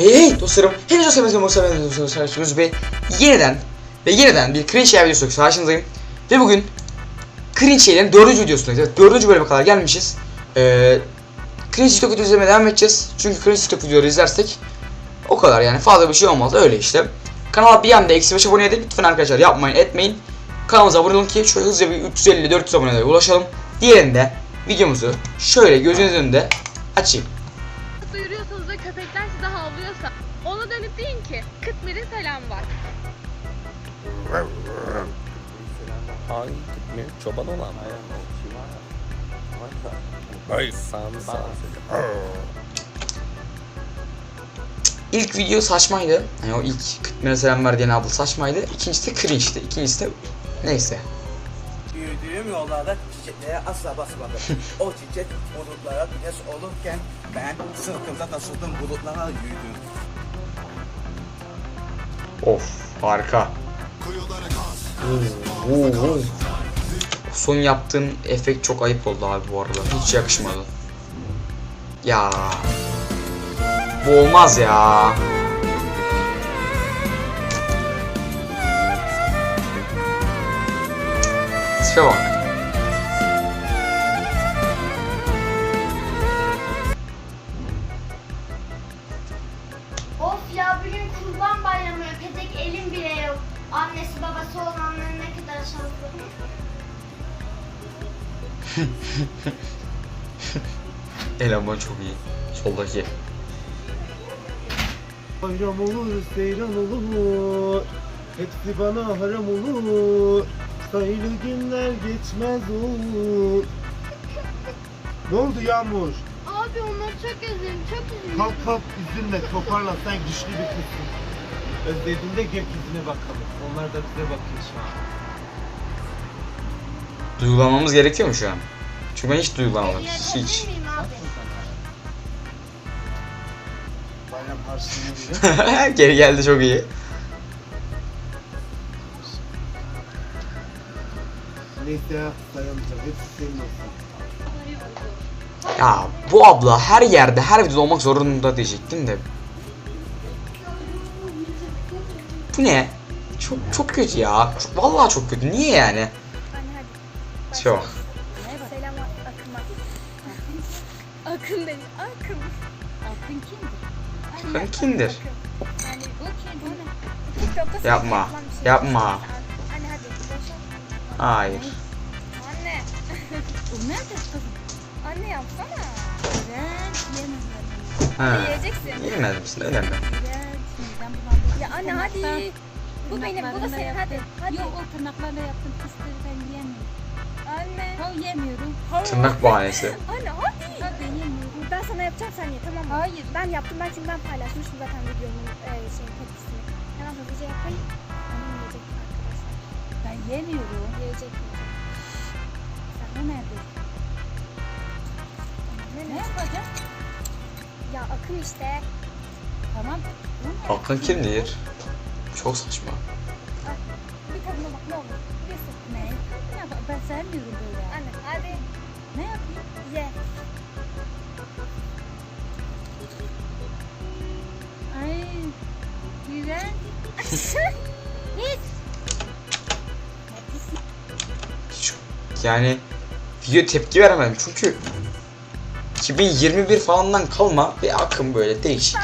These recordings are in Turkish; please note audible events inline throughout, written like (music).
Hey hey dostlarım, o sevmezim o sevmezim o sevmezim ve yeniden ve yeniden bir cringe yer videosu karşınızdayım. Ve bugün cringe şeylerin dördüncü videosundayız. Evet, dördüncü bölüme kadar gelmişiz. Ee, cringe TikTok video izlemeye devam edeceğiz. Çünkü cringe TikTok videoları izlersek o kadar yani fazla bir şey olmaz öyle işte. Kanala bir anda eksi 5 abone edin. Lütfen arkadaşlar yapmayın etmeyin. Kanalımıza abone olun ki şöyle hızlıca bir 350-400 abonelere ulaşalım. Diğerinde videomuzu şöyle gözünüzün önünde açayım. Deyin ki Kıtmir'in selam var. Hangi mi? Çoban olan. Ay sağını sağ. İlk video saçmaydı. Yani o ilk Kıtmir'e selam ver diyen abla saçmaydı. İkincisi de cringe'ti. İkincisi de neyse. Yürüdüğüm yollarda çiçeklere asla basmadım. (laughs) o çiçek bulutlara güneş olurken ben sırtımda taşıdığım bulutlara yürüdüm. Of harika. Oo, oo, oo. Son yaptığın efekt çok ayıp oldu abi bu arada. Hiç yakışmadı. Ya. Bu olmaz ya. Tipe bak. Annesi babası olanların ne kadar şanslı. (laughs) Eleman çok iyi. Soldaki. Bayram olur, seyran olur. Hepsi bana haram olur. Sayılı günler geçmez olur. Ne oldu Yağmur? Abi onları çok özledim çok üzüldüm. Kalk kalk üzülme toparlan sen güçlü bir kızsın. Özlediğinde gökyüzüne bakalım. Onlar da bize bakıyor şu an. Duygulanmamız gerekiyor mu şu an? Çünkü ben hiç duygulanmadım. Hiç. Bayram harçlığına bile. (laughs) Geri geldi çok iyi. Neyse ya dayanacağım. Hepsi senin olsun. Ya bu abla her yerde her videoda olmak zorunda diyecektim de. Bu ne? Çok çok kötü ya. Çok, vallahi çok kötü. Niye yani? Çok. Selam. (laughs) Akın dedi. Akın. Akın kimdir? Akın kimdir? Yani Bu Yapma. şey. Yapma. Anne hadi. boşalt. Hayır. Anne. (laughs) O nerede kızım? Anne yapsana. Evet, yemezler. Ha. Yiyeceksin. Yemez misin? Öyle Ya anne hadi. Bu benim, bu da senin. Hadi. Hadi. Yok o tırnaklarla yaptım fıstığı ben yiyemiyorum. Anne. Ha yemiyorum. Tırnak bahanesi. Anne hadi. Hadi yemiyorum. Ben sana yapacağım sen ye tamam mı? Hayır. Ben yaptım ben çünkü ben paylaşmıştım zaten videomun e, şeyin tepkisini. Hemen hızlıca yapayım. Annem yiyecek arkadaşlar. Ben yemiyorum. Yiyecek mi? Sen o nerede? Ne, Ne yapacağız? Ya akın işte. Tamam. Ne? Aklın kimdir? Çok saçma. Bir tadına bak ne olur. Bir sık. Ne? Ya ben- ben sevmiyorum böyle. Anne hadi Ne yapayım? ye. Ay. Güzel. Hiç. Hiç, yani video tepki veremedim çünkü 2021 falandan kalma bir akım böyle değişik.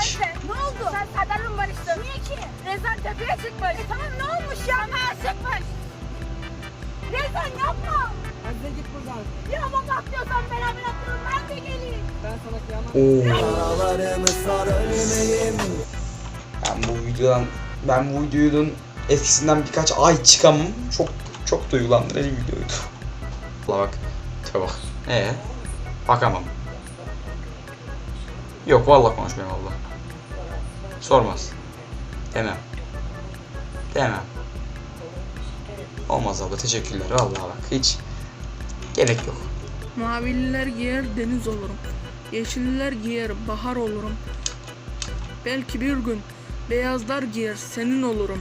Ben bu videodan ben bu videonun etkisinden birkaç ay çıkamam. Çok çok duygulandırıcı videoydu. Valla bak. Tipe bak. Ee? Bakamam. Yok vallahi konuşmayayım abla. Sormaz. Demem. Demem. Olmaz abla teşekkürler vallahi bak hiç gerek yok. Mavililer giyer deniz olurum. Yeşilliler giyer bahar olurum. Belki bir gün beyazlar giyer senin olurum.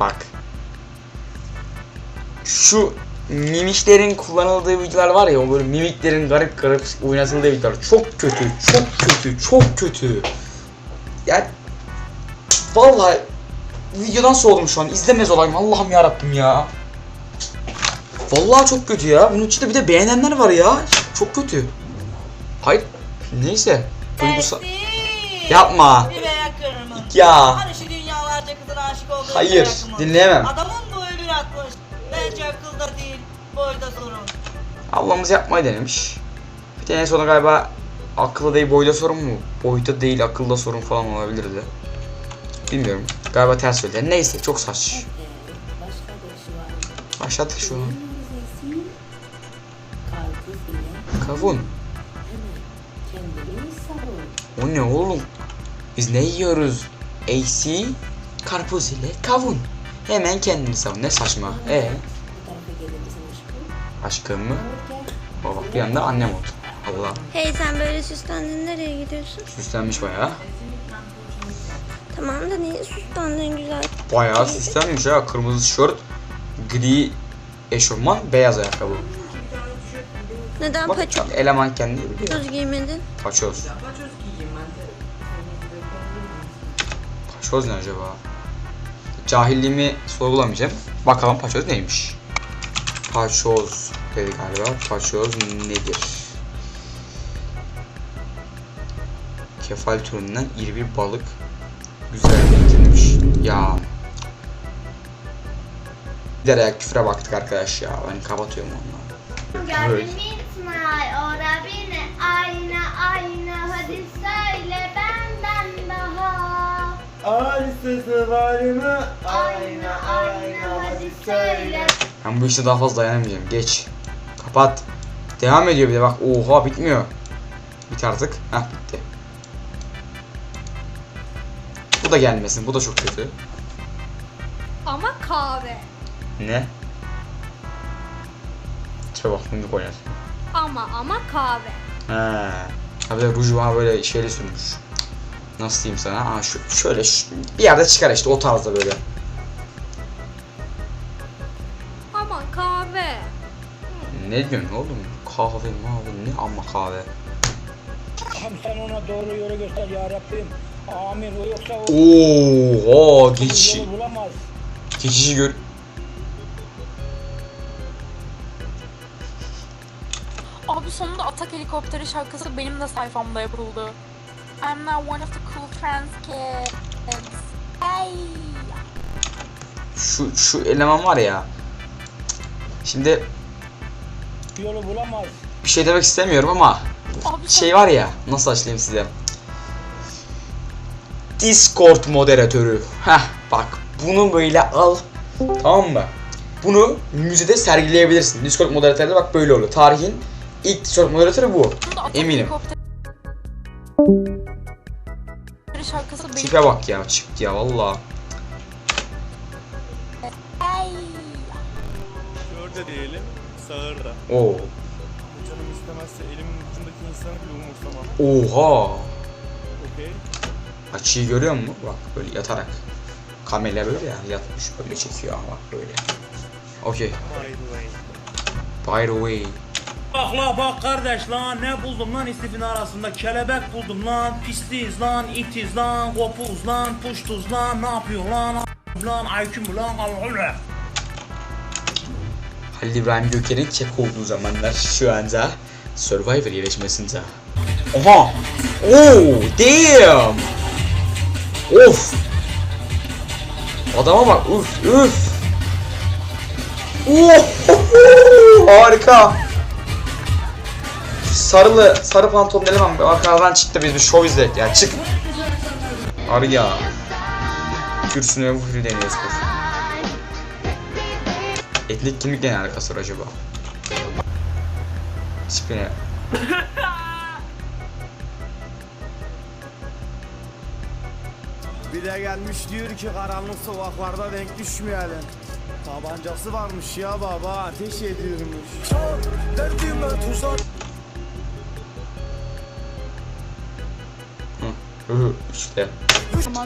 Bak. Şu mimiklerin kullanıldığı videolar var ya o böyle mimiklerin garip garip oynatıldığı videolar çok kötü çok kötü çok kötü yani vallahi videodan soğudum şu an. İzlemez olayım. Allah'ım ya Rabbim ya. Vallahi çok kötü ya. Bunun içinde bir de beğenenler var ya. Çok kötü. Hayır. Neyse. Duygusal. Yapma. Bir veya kırmızı. Ya. Hani şu dünyalarca kızın aşık olduğu Hayır. Dinleyemem. Adamın boyu bir atmış. Bence akılda değil, boyda sorun. Ablamız yapmayı denemiş. Bir de en sonunda galiba akılda değil boyda sorun mu? Boyda değil akılda sorun falan olabilirdi. Bilmiyorum. Galiba ters söyledi. Neyse çok saç. Başladık şu an. Kavun. O ne oğlum? Biz ne yiyoruz? AC karpuz ile kavun. Hemen kendini savun. Ne saçma. E Aşkım mı? Baba bir anda annem oldu. Allah Hey sen böyle süslendin nereye gidiyorsun? süslenmiş bayağı. Tamam da niye süslendin güzel? Bayağı süslenmiş ha. Kırmızı tişört, gri eşofman, beyaz ayakkabı. Neden Bak paçoz bak, eleman kendi biliyor. giymedin? Paçoz. Paçoz ne acaba? Cahilliğimi sorgulamayacağım. Bakalım paçoz neymiş? Paçoz dedi galiba. Paçoz nedir? Kefal türünden iri bir balık. Güzel renklenmiş. Ya. Giderek küfre baktık arkadaş ya. Ben kapatıyorum. Evet. İsmail ora beni ayna ayna hadi söyle Ay sesi var mı? Ayna ayna hadi söyle. Ben bu işte daha fazla dayanamayacağım. Geç. Kapat. Devam ediyor bir de bak. Oha bitmiyor. Bit artık. Heh bitti. Bu da gelmesin. Bu da çok kötü. Ama kahve. Ne? Bak bunu koyar. Ama ama kahve. He. Ha bir de ruju bana böyle şeyli sürmüş. Nasıl diyeyim sana? Ha şu şöyle şu- bir yerde çıkar işte o tarzda böyle. Ama kahve. Ne diyorsun oğlum? Kahve mavi ne ama kahve. Allah'ım sen ona doğru yolu göster ya Rabbim. Amin. O yoksa o Oha yolu bulamaz. geçişi gör. Abi sonunda Atak Helikopteri şarkısı benim de sayfamda yapıldı. I'm now one of the cool trans kids. Hey. Şu şu eleman var ya. Şimdi Yolu bulamaz. bir şey demek istemiyorum ama Abi şey var ya nasıl açıklayayım size? Discord moderatörü. Heh bak bunu böyle al. Tamam mı? Bunu müzede sergileyebilirsin. Discord moderatörü bak böyle olur. Tarihin ilk Discord moderatörü bu. Eminim. Tipe bak ya çıktı ya valla. Hey. Şurada diyelim, sağırda. Oo. Canım istemezse elimin ucundaki insanı bile umursamam. Oha. Okey? Açıyı görüyor musun? Bak böyle yatarak. Kamera böyle ya yatmış böyle çekiyor ama bak böyle. Okey. By the way. By the way. Bak la bak kardeş lan ne buldum lan istifin arasında kelebek buldum lan pisliyiz lan itiz lan kopuz lan puştuz lan ne yapıyorsun lan lan ayküm lan Allah'ım Halil İbrahim Göker'in kek olduğu zamanlar şu anda Survivor yarışmasında. Oha! Oo, damn! Of! Adama bak, uf, uf! Oh! (laughs) Harika! Sarılı, sarı pantolon elemem arkadan çıktı biz bir şov izledik ya çık! Abi ya. Kürsüne bu hürü deniyoruz bu. Etnik kimlikle ne alakası var acaba? Tipine. Bir de gelmiş diyor ki karanlık sokaklarda denk düşmeyelim. Tabancası varmış ya baba ateş ediyormuş. Derdime tuzak. Hı hı işte.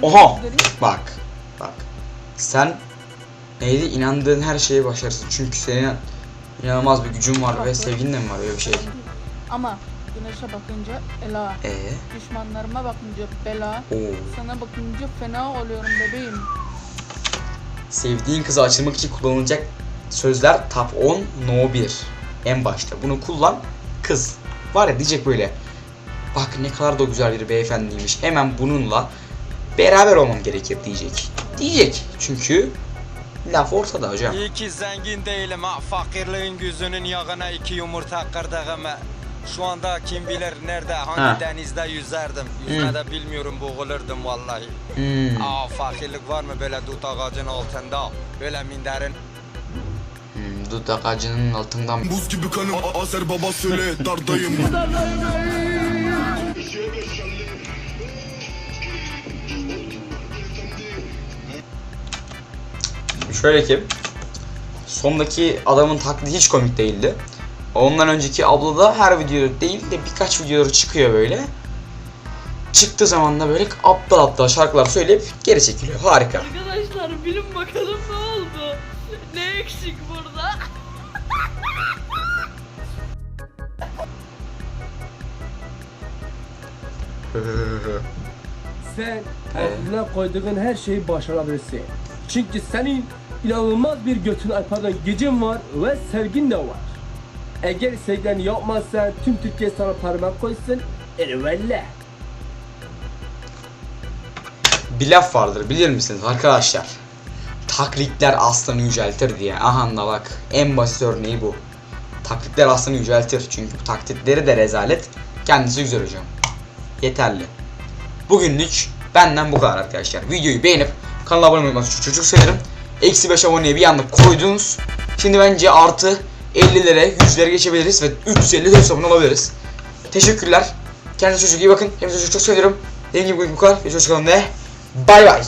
Oha! Bak. Bak. Sen neydi? İnandığın her şeye başarırsın. Çünkü senin inanılmaz bir gücün var ve sevgin de mi var öyle bir şey. Ama Güneşe bakınca ela. Ee, Düşmanlarıma bakınca bela. oo. Sana bakınca fena oluyorum bebeğim. Sevdiğin kıza açılmak için kullanılacak sözler top 10 no 1. En başta. Bunu kullan kız. Var ya diyecek böyle. Bak ne kadar da güzel bir beyefendiymiş. Hemen bununla beraber olmam gerekir diyecek. Diyecek. Çünkü laf ortada hocam. İyi ki zengin değilim ha. Fakirliğin gözünün yağına iki yumurta kırdığımı. Şu anda kim bilir nerede, hangi Ha. denizde yüzerdim. Yüzme de bilmiyorum, boğulurdum vallahi. Hmm. Aa fakirlik var mı böyle dut ağacın altında? Böyle minderin Hmm, dudak ağacının altından Buz gibi kanım A- Azer baba söyle (laughs) dardayım Şöyle ki sondaki adamın taklidi hiç komik değildi. Ondan önceki abla da her videoda değil de birkaç videoları çıkıyor böyle. Çıktığı zaman da böyle aptal aptal şarkılar söyleyip geri çekiliyor. Harika. Arkadaşlar bilin bakalım ne oldu? Ne eksik burada? Sen aklına koyduğun her şeyi başarabilirsin. Çünkü senin inanılmaz bir götün pardon gücün var ve sevgin de var. Eğer sevgilerini yapmazsan tüm Türkiye sana parmak koysun. Elvelle. Bir laf vardır bilir misiniz arkadaşlar? Taklitler aslanı yüceltir diye. Aha bak en basit örneği bu. Taklitler aslanı yüceltir. Çünkü bu taklitleri de rezalet. Kendisi güzel hocam. Yeterli. Bugünlük benden bu kadar arkadaşlar. Videoyu beğenip kanala abone olmayı çok çok sevinirim. Eksi 5 aboneye bir anda koydunuz. Şimdi bence artı 50'lere 100'lere geçebiliriz ve 350 400 abone olabiliriz. Teşekkürler. Kendinize çok iyi bakın. Hepinize çok seviyorum. Dediğim gibi bu kadar. Ve hoşçakalın ve bay bay.